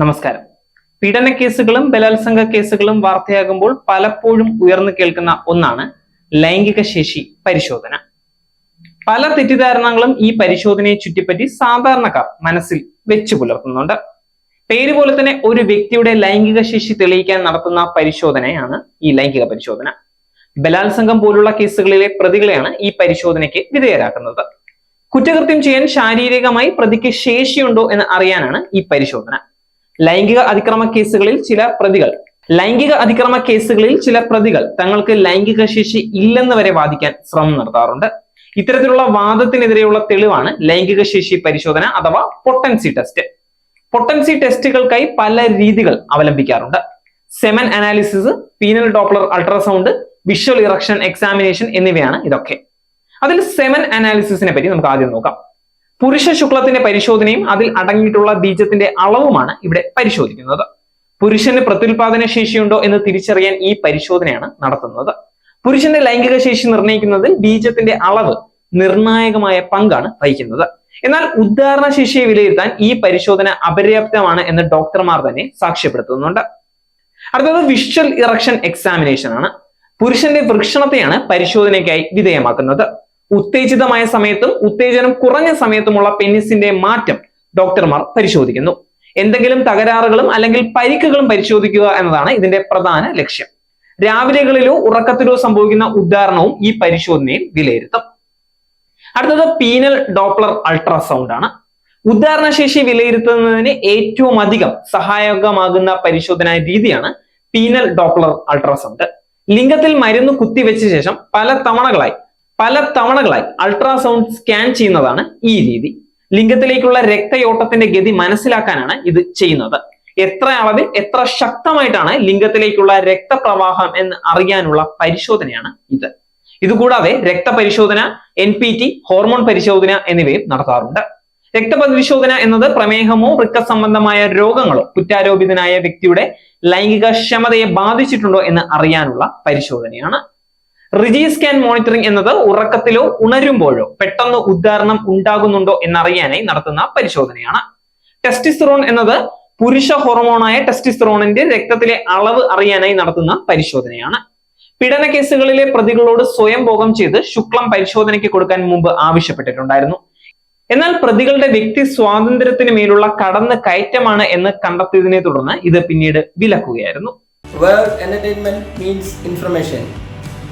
നമസ്കാരം. പീഡന കേസുകളും ബലാത്സംഗ കേസുകളും വാർത്തയാകുമ്പോൾ പലപ്പോഴും ഉയർന്നു കേൾക്കുന്ന ഒന്നാണ് ലൈംഗിക ശേഷി പരിശോധന. പല തെറ്റിദ്ധാരണകളും ഈ പരിശോധനയെ ചുറ്റിപ്പറ്റി സാധാരണക്കാർ മനസ്സിൽ വെച്ചു പുലർത്തുന്നുണ്ട്. പേര് പോലെ തന്നെ ഒരു വ്യക്തിയുടെ ലൈംഗിക ശേഷി തെളിയിക്കാൻ നടത്തുന്ന പരിശോധനയാണ് ഈ ലൈംഗിക പരിശോധന. ബലാത്സംഗം പോലുള്ള കേസുകളിലെ പ്രതികളെയാണ് ഈ പരിശോധനയ്ക്ക് വിധേയരാക്കുന്നത്. കുറ്റകൃത്യം ചെയ്യാൻ ശാരീരികമായി പ്രതിക്ക് ശേഷിയുണ്ടോ എന്ന് അറിയാനാണ് ഈ പരിശോധന. ലൈംഗിക അതിക്രമ കേസുകളിൽ ചില പ്രതികൾ. ലൈംഗിക അതിക്രമ കേസുകളിൽ ചില പ്രതികൾ തങ്ങൾക്ക് ലൈംഗിക ശേഷി ഇല്ലെന്ന് വരെ വാദിക്കാൻ ശ്രമം നടത്താറുണ്ട്. ഇത്തരത്തിലുള്ള വാദത്തിനെതിരെയുള്ള തെളിവാണ് ലൈംഗിക ശേഷി പരിശോധന അഥവാ പൊട്ടൻസി ടെസ്റ്റ്. പൊട്ടൻസി ടെസ്റ്റുകൾക്കായി പല രീതികൾ അവലംബിക്കാറുണ്ട്. Semen analysis penile doppler ultrasound visual erection examination എന്നിവയാണ് ഇതൊക്കെ. അതിൽ സെമൻ അനാലിസിസിനെ പറ്റി നമുക്ക് ആദ്യം നോക്കാം. പുരുഷ ശുക്ലത്തിന്റെ പരിശോധനയും അതിൽ അടങ്ങിയിട്ടുള്ള ബീജത്തിന്റെ അളവുമാണ് ഇവിടെ പരിശോധിക്കുന്നത്. പുരുഷന് പ്രത്യുൽപാദന ശേഷിയുണ്ടോ എന്ന് തിരിച്ചറിയാൻ ഈ പരിശോധനയാണ് നടത്തുന്നത്. പുരുഷന്റെ ലൈംഗിക ശേഷി നിർണയിക്കുന്നതിൽ ബീജത്തിന്റെ അളവ് നിർണായകമായ പങ്കാണ് വഹിക്കുന്നത്. എന്നാൽ ഉദ്ധാരണ ശേഷിയെ വിലയിരുത്താൻ ഈ പരിശോധന അപര്യാപ്തമാണ് എന്ന് ഡോക്ടർമാർ തന്നെ സാക്ഷ്യപ്പെടുത്തുന്നുണ്ട്. അടുത്തത് വിഷ്വൽ ഇറക്ഷൻ എക്സാമിനേഷൻ ആണ്. പുരുഷന്റെ വൃക്ഷണത്തെയാണ് പരിശോധനയ്ക്കായി വിധേയമാക്കുന്നത്. ഉത്തേജിതമായ സമയത്തും ഉത്തേജനം കുറഞ്ഞ സമയത്തുമുള്ള പെനിസിന്റെ മാറ്റം ഡോക്ടർമാർ പരിശോധിക്കുന്നു. എന്തെങ്കിലും തകരാറുകളും അല്ലെങ്കിൽ പരിക്കുകളും പരിശോധിക്കുക എന്നതാണ് ഇതിന്റെ പ്രധാന ലക്ഷ്യം. രാവിലെകളിലോ ഉറക്കത്തിലോ സംഭവിക്കുന്ന ഉദാഹരണവും ഈ പരിശോധനയിൽ വിലയിരുത്തും. അടുത്തത് പീനൽ ഡോപ്ലർ അൾട്രാസൗണ്ട് ആണ്. ഉദാഹരണശേഷി വിലയിരുത്തുന്നതിന് ഏറ്റവും അധികം സഹായകമാകുന്ന പരിശോധനാ രീതിയാണ് പീനൽ ഡോപ്ലർ അൾട്രാസൗണ്ട്. ലിംഗത്തിൽ മരുന്ന് കുത്തിവെച്ച ശേഷം പല തവണകളായി പല തവണകളായി അൾട്രാസൗണ്ട് സ്കാൻ ചെയ്യുന്നതാണ് ഈ രീതി. ലിംഗത്തിലേക്കുള്ള രക്തയോട്ടത്തിന്റെ ഗതി മനസ്സിലാക്കാനാണ് ഇത് ചെയ്യുന്നത്. എത്ര അളവിൽ എത്ര ശക്തമായിട്ടാണ് ലിംഗത്തിലേക്കുള്ള രക്തപ്രവാഹം എന്ന് അറിയാനുള്ള പരിശോധനയാണ് ഇത്. ഇതുകൂടാതെ രക്തപരിശോധന എൻ പി ടി ഹോർമോൺ പരിശോധന എന്നിവയും നടത്താറുണ്ട്. രക്തപരിശോധന എന്നത് പ്രമേഹമോ വൃക്ക സംബന്ധമായ രോഗങ്ങളോ കുറ്റാരോപിതനായ വ്യക്തിയുടെ ലൈംഗിക ക്ഷമതയെ ബാധിച്ചിട്ടുണ്ടോ എന്ന് അറിയാനുള്ള പരിശോധനയാണ്. റിജി സ്കാൻ മോണിറ്ററിംഗ് എന്നത് ഉറക്കത്തിലോ ഉണരുമ്പോഴോ പെട്ടെന്ന് ഉദ്ധാരണം ഉണ്ടാകുന്നുണ്ടോ എന്നറിയാനായി നടത്തുന്ന പരിശോധനയാണ്. ടെസ്റ്റിസ്റോൺ എന്നത് പുരുഷ ഹോർമോണായ ടെസ്റ്റിസ്റോണിന്റെ രക്തത്തിലെ അളവ് അറിയാനായി നടത്തുന്ന പരിശോധനയാണ്. പീഡന കേസുകളിലെ പ്രതികളോട് സ്വയം ഭോഗം ചെയ്ത് ശുക്ലം പരിശോധനയ്ക്ക് കൊടുക്കാൻ മുമ്പ് ആവശ്യപ്പെട്ടിട്ടുണ്ടായിരുന്നു. എന്നാൽ പ്രതികളുടെ വ്യക്തി സ്വാതന്ത്ര്യത്തിന് മേലുള്ള കടന്ന് കയറ്റമാണ് എന്ന് കണ്ടെത്തിയതിനെ തുടർന്ന് ഇത് പിന്നീട് വിലക്കുകയായിരുന്നു. Where entertainment means information.